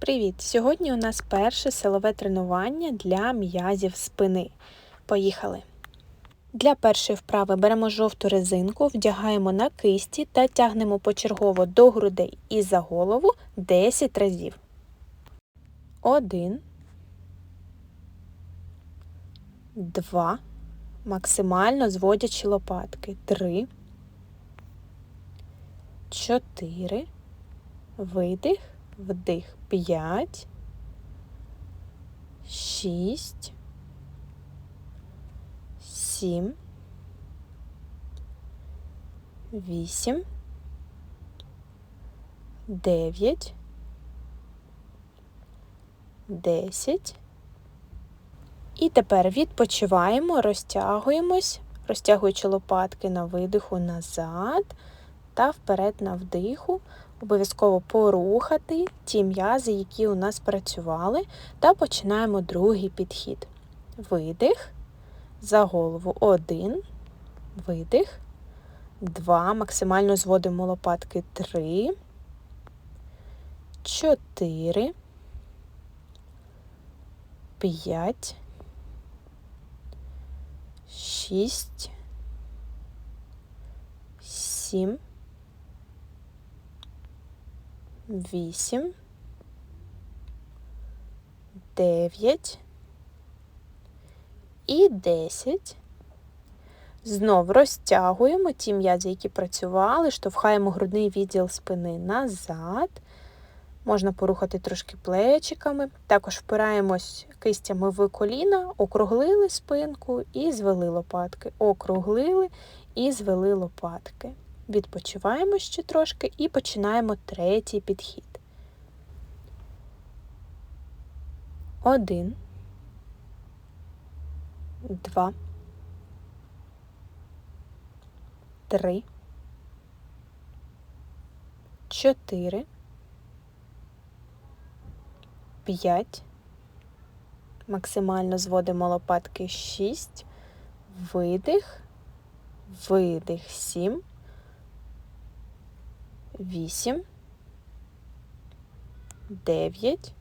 Привіт! Сьогодні у нас перше силове тренування для м'язів спини. Поїхали! Для першої вправи беремо жовту резинку, вдягаємо на кисті та тягнемо почергово до грудей і за голову 10 разів. Один. Два. Максимально зводячи лопатки. Три. Чотири. Видих вдих п'ять, шість, сім, вісім, дев'ять, десять. І тепер відпочиваємо, розтягуємось, розтягуючи лопатки на видиху назад та вперед на вдиху обов'язково порухати ті м'язи, які у нас працювали, та починаємо другий підхід. Видих, за голову один, видих, два. Максимально зводимо лопатки три, чотири, п'ять, шість, сім вісім, дев'ять і десять. Знов розтягуємо ті м'язи, які працювали, штовхаємо грудний відділ спини назад. Можна порухати трошки плечиками. Також впираємось кистями в коліна, округлили спинку і звели лопатки. Округлили і звели лопатки. Відпочиваємо ще трошки і починаємо третій підхід. Один, два, три, чотири, п'ять. Максимально зводимо лопатки шість, видих, видих, сім вісім, дев'ять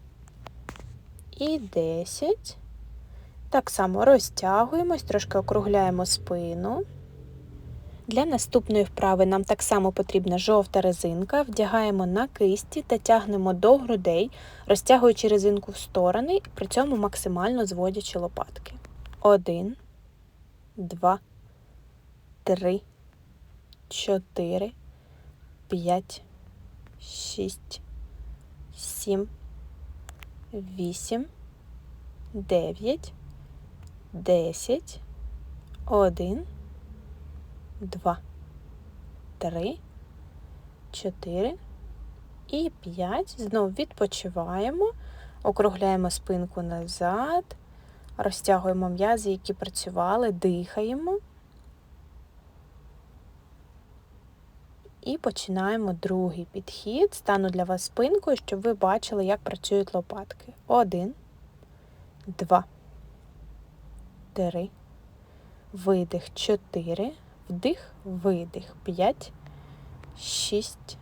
і десять. Так само розтягуємось, трошки округляємо спину. Для наступної вправи нам так само потрібна жовта резинка, вдягаємо на кисті та тягнемо до грудей, розтягуючи резинку в сторони, при цьому максимально зводячи лопатки. Один, два, три, чотири, п'ять, шість, сім, вісім, дев'ять, десять, один, два, три, чотири і п'ять. Знову відпочиваємо, округляємо спинку назад, розтягуємо м'язи, які працювали, дихаємо. І починаємо другий підхід. Стану для вас спинкою, щоб ви бачили, як працюють лопатки. Один, два, три, видих, чотири, вдих, видих, п'ять, шість,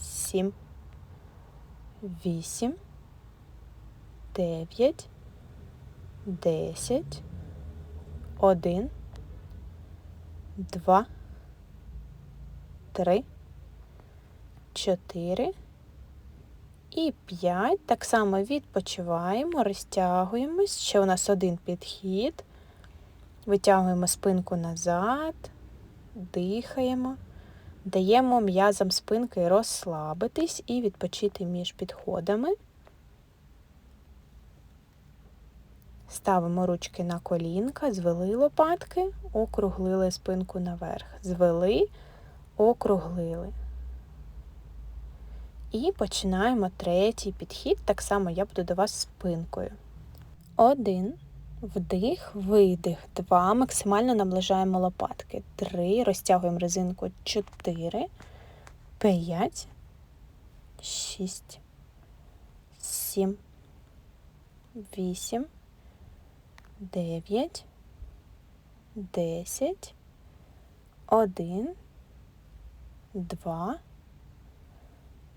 сім, вісім, дев'ять, десять, один, два три, чотири і п'ять. Так само відпочиваємо, розтягуємось. Ще у нас один підхід. Витягуємо спинку назад, дихаємо, даємо м'язам спинки розслабитись і відпочити між підходами. Ставимо ручки на колінка, звели лопатки, округлили спинку наверх. Звели, округлили. І починаємо третій підхід. Так само я буду до вас спинкою. Один. Вдих, видих. Два. Максимально наближаємо лопатки. Три. Розтягуємо резинку. Чотири. П'ять. Шість. Сім. Вісім. Дев'ять. Десять. Один два,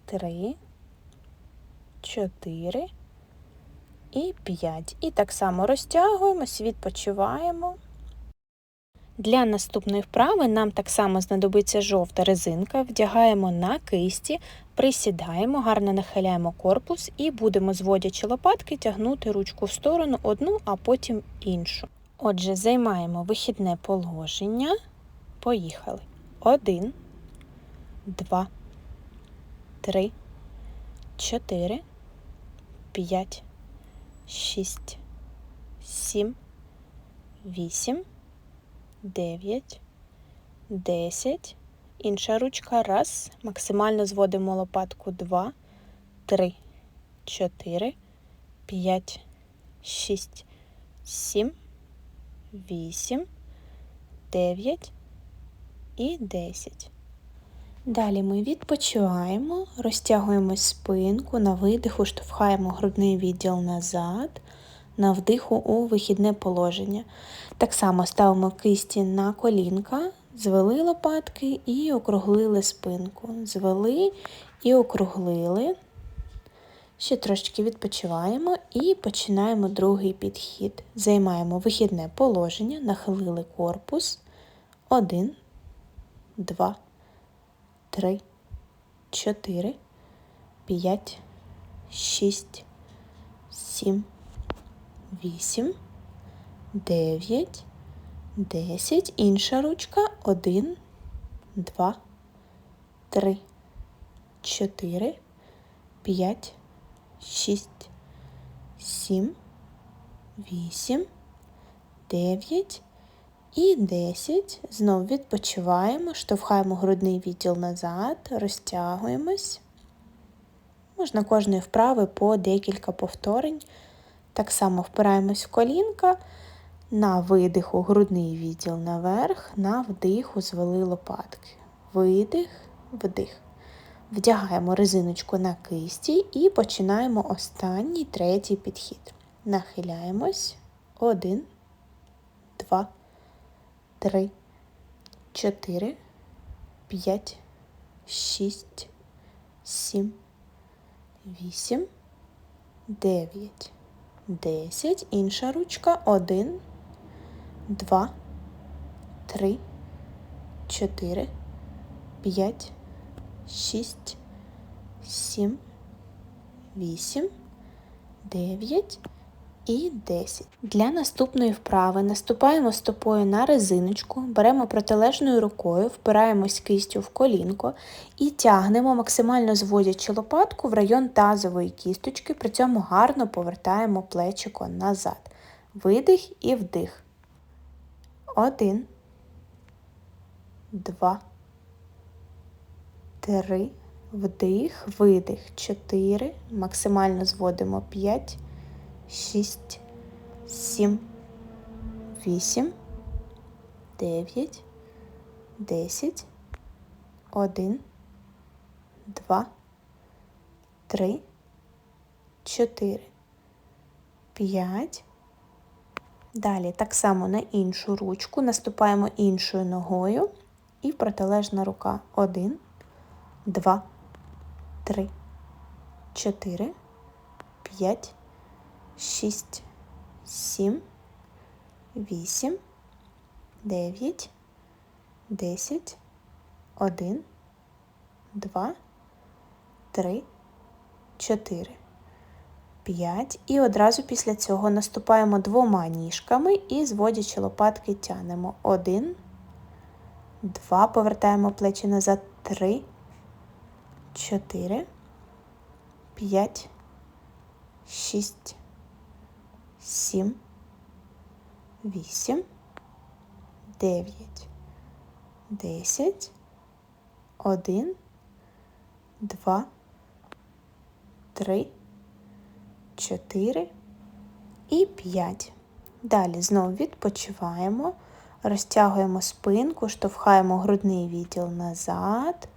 три, чотири і п'ять. І так само розтягуємось, відпочиваємо. Для наступної вправи нам так само знадобиться жовта резинка, вдягаємо на кисті, присідаємо, гарно нахиляємо корпус і будемо, зводячи лопатки, тягнути ручку в сторону одну, а потім іншу. Отже, займаємо вихідне положення. Поїхали. Один, два, три, чотири, п'ять, шість, сім, вісім. 9, 10. Інша ручка. Раз. Максимально зводимо лопатку 2, 3, 4, 5, 6, 7, 8, 9 і 10. Далі ми відпочиваємо, розтягуємо спинку, на видиху, штовхаємо грудний відділ назад на вдиху у вихідне положення. Так само ставимо кисті на колінка, звели лопатки і округлили спинку. Звели і округлили. Ще трошки відпочиваємо і починаємо другий підхід. Займаємо вихідне положення, нахилили корпус. Один, два, три, чотири, п'ять, шість, сім. 8, 9, 10. Інша ручка. 1, 2, 3, 4, 5, 6, 7, 8, 9 і 10. Знов відпочиваємо, штовхаємо грудний відділ назад, розтягуємось. Можна кожної вправи по декілька повторень. Так само впираємось в колінка, на видиху грудний відділ наверх, на вдиху звели лопатки. Видих, вдих. Вдягаємо резиночку на кисті і починаємо останній третій підхід. Нахиляємось. Один, два, три, чотири, п'ять, шість, сім, вісім, дев'ять. 10, інша ручка. 1, 2, 3, 4, 5, 6, 7, 8, 9 і 10. Для наступної вправи наступаємо стопою на резиночку, беремо протилежною рукою, впираємось кистю в колінко і тягнемо, максимально зводячи лопатку в район тазової кісточки, при цьому гарно повертаємо плечико назад. Видих і вдих. Один, два, три, вдих, видих, чотири. Максимально зводимо п'ять шість, сім, вісім, дев'ять, десять, один, два, три, чотири, п'ять. Далі так само на іншу ручку наступаємо іншою ногою і протилежна рука. Один, два, три, чотири, п'ять шість, сім, вісім, дев'ять, десять, один, два, три, чотири. П'ять. І одразу після цього наступаємо двома ніжками і, зводячи лопатки, тянемо. Один, два, повертаємо плечі назад, три, чотири, п'ять, шість, сім, вісім, дев'ять, десять, один, два, три, чотири і п'ять. Далі знову відпочиваємо, розтягуємо спинку, штовхаємо грудний відділ назад.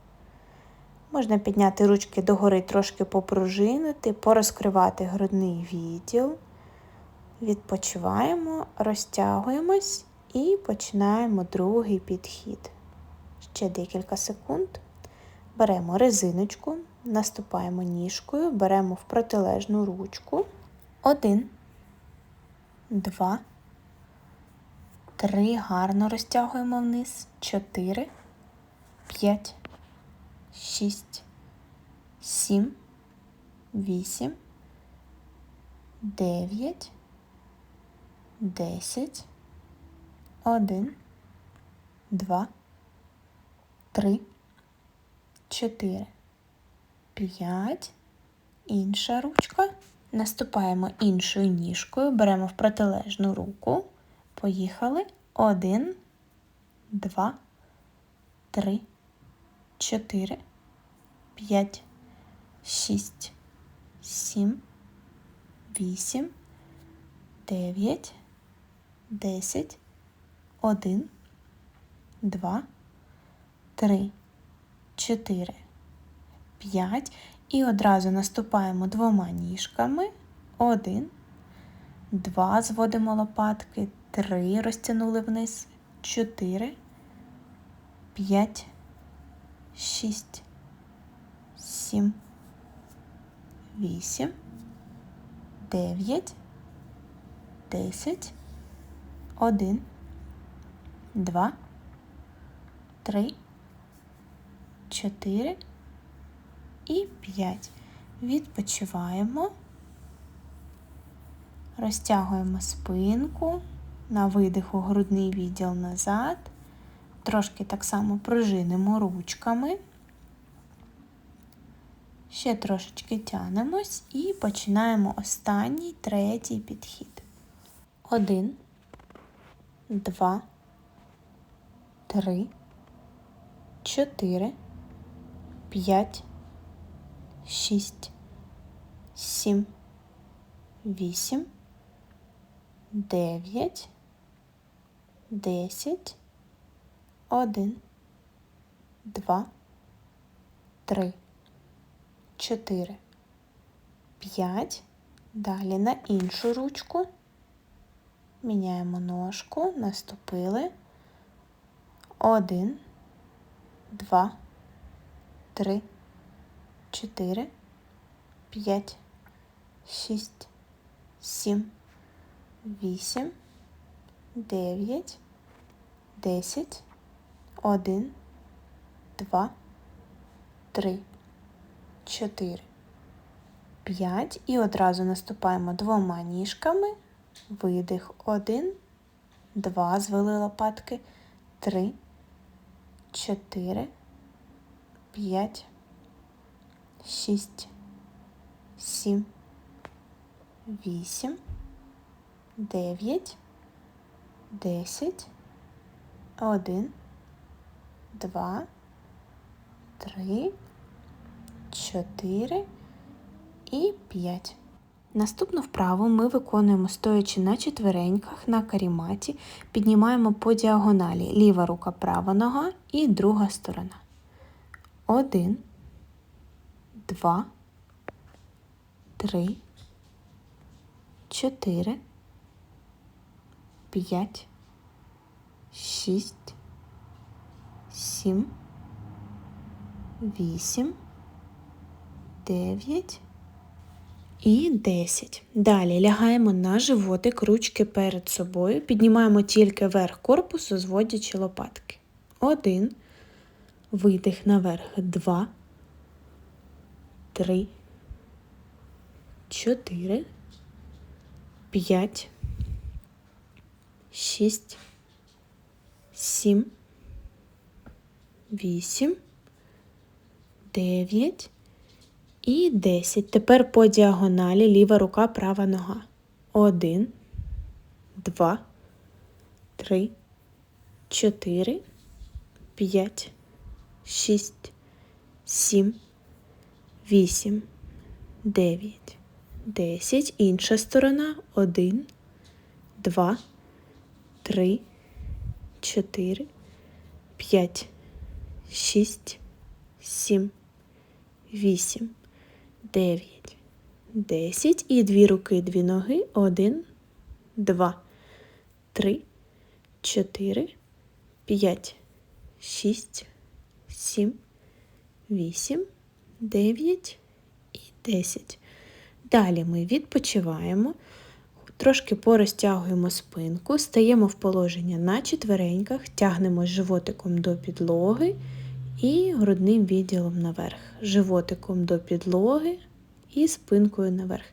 Можна підняти ручки догори, трошки попружинити, порозкривати грудний відділ. Відпочиваємо, розтягуємось і починаємо другий підхід. Ще декілька секунд. Беремо резиночку, Наступаємо ніжкою, беремо в протилежну ручку. Один, два, три. Гарно розтягуємо вниз. Чотири, п'ять, шість, сім, вісім, дев'ять, десять, один, два, три, чотири. 5, інша ручка. Наступаємо іншою ніжкою, беремо в протилежну руку. Поїхали. 1, 2, 3, 4, 5, 6, 7, 8, 9, 10, 1, 2, 3, 4, 5 і одразу наступаємо двома ніжками. Один, два, зводимо лопатки, три, розтягнули вниз, чотири, п'ять, шість, сім, вісім, дев'ять, десять, один, два, три, чотири. І 5. Відпочиваємо, розтягуємо спинку, на видиху грудний відділ назад, трошки так само пружинимо ручками. Ще трошечки тянемось і починаємо останній третій підхід. Один, два, три, чотири, п'ять шість, сім, вісім, дев'ять, десять, один, два, три, чотири, п'ять. Далі на іншу ручку. Міняємо ножку, наступили. Один, два, три чотири, п'ять, шість, сім, вісім, дев'ять, десять, один, два, три, чотири, п'ять. І одразу наступаємо двома ніжками. Видих. Один, два, звели лопатки, три, чотири, п'ять шість, сім, вісім, дев'ять, десять, один, два, три, чотири і п'ять. Наступну вправу ми виконуємо стоячи на четвереньках на каріматі, піднімаємо по діагоналі ліва рука, права нога і друга сторона. Один два, три, чотири, п'ять, шість, сім, вісім, дев'ять і десять. Далі лягаємо на животик, ручки перед собою, піднімаємо тільки верх корпусу, зводячи лопатки. Один, видих наверх, два. Три, чотири, п'ять, шість, сім, вісім, дев'ять і десять. Тепер по діагоналі ліва рука, права нога. Один, два, три, чотири, п'ять, шість, сім вісім, дев'ять, десять. Інша сторона. Один, два, три, чотири, п'ять, шість, сім, вісім, дев'ять, десять. І дві руки, дві ноги. Один, два, три, чотири, п'ять, шість, сім, вісім. 9 і 10. Далі ми відпочиваємо, трошки порозтягуємо спинку, стаємо в положення на четвереньках, тягнемо животиком до підлоги і грудним відділом наверх. Животиком до підлоги і спинкою наверх.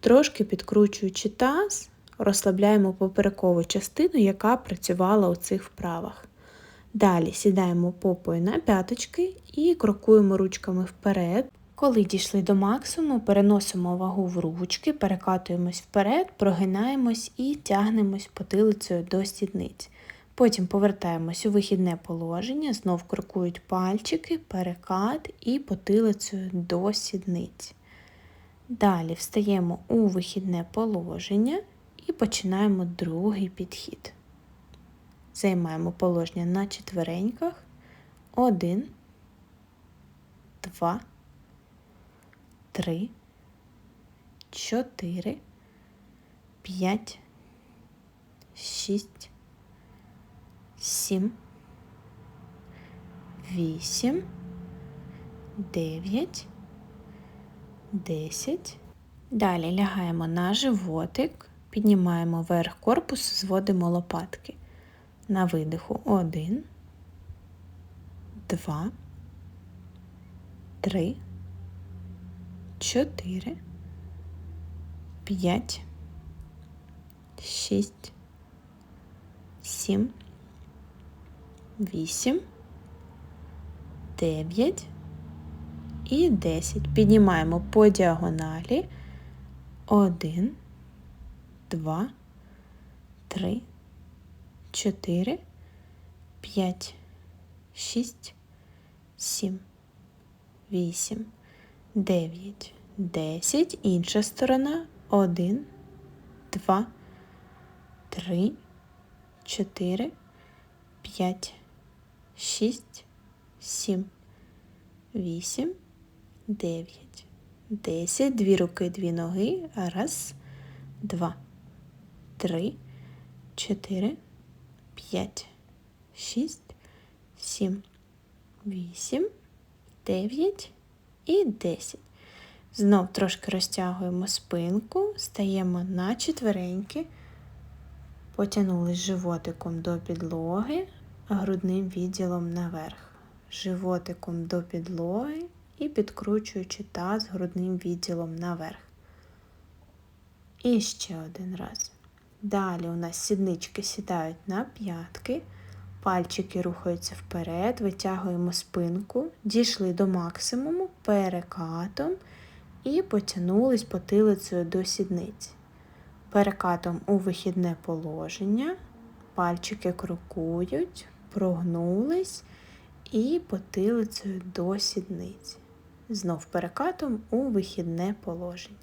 Трошки підкручуючи таз, розслабляємо поперекову частину, яка працювала у цих вправах. Далі сідаємо попою на п'яточки і крокуємо ручками вперед. Коли дійшли до максимуму, переносимо вагу в ручки, перекатуємось вперед, прогинаємось і тягнемось потилицею до сідниць. Потім повертаємось у вихідне положення, знов крокують пальчики, перекат і потилицею до сідниць. Далі встаємо у вихідне положення і починаємо другий підхід. Займаємо положення на четвереньках. Один, два, три, чотири, п'ять, шість, сім, вісім, дев'ять, десять. Далі лягаємо на животик, піднімаємо верх корпусу, зводимо лопатки. На видиху один, два, три, чотири, п'ять, шість, сім, вісім, дев'ять і десять. Піднімаємо по діагоналі. Один, два, три, чотири, п'ять, шість, сім, вісім, дев'ять, десять. Інша сторона. Один, два, три, чотири, п'ять, шість, сім, вісім, дев'ять, десять. Дві руки, дві ноги. Раз, два, три, чотири. 5, 6, 7, 8, 9 і 10. Знов трошки розтягуємо спинку, стаємо на четвереньки, потягнулись животиком до підлоги, грудним відділом наверх. Животиком до підлоги і підкручуючи таз грудним відділом наверх. І ще один раз. Далі у нас сіднички сідають на п'ятки, пальчики рухаються вперед, витягуємо спинку, дійшли до максимуму перекатом і потягнулись потилицею до сідниць. Перекатом у вихідне положення, пальчики крокують, прогнулись і потилицею до сідниці. Знов перекатом у вихідне положення.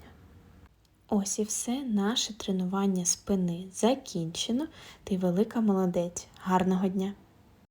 Ось і все наше тренування спини закінчено. Ти велика молодець. Гарного дня!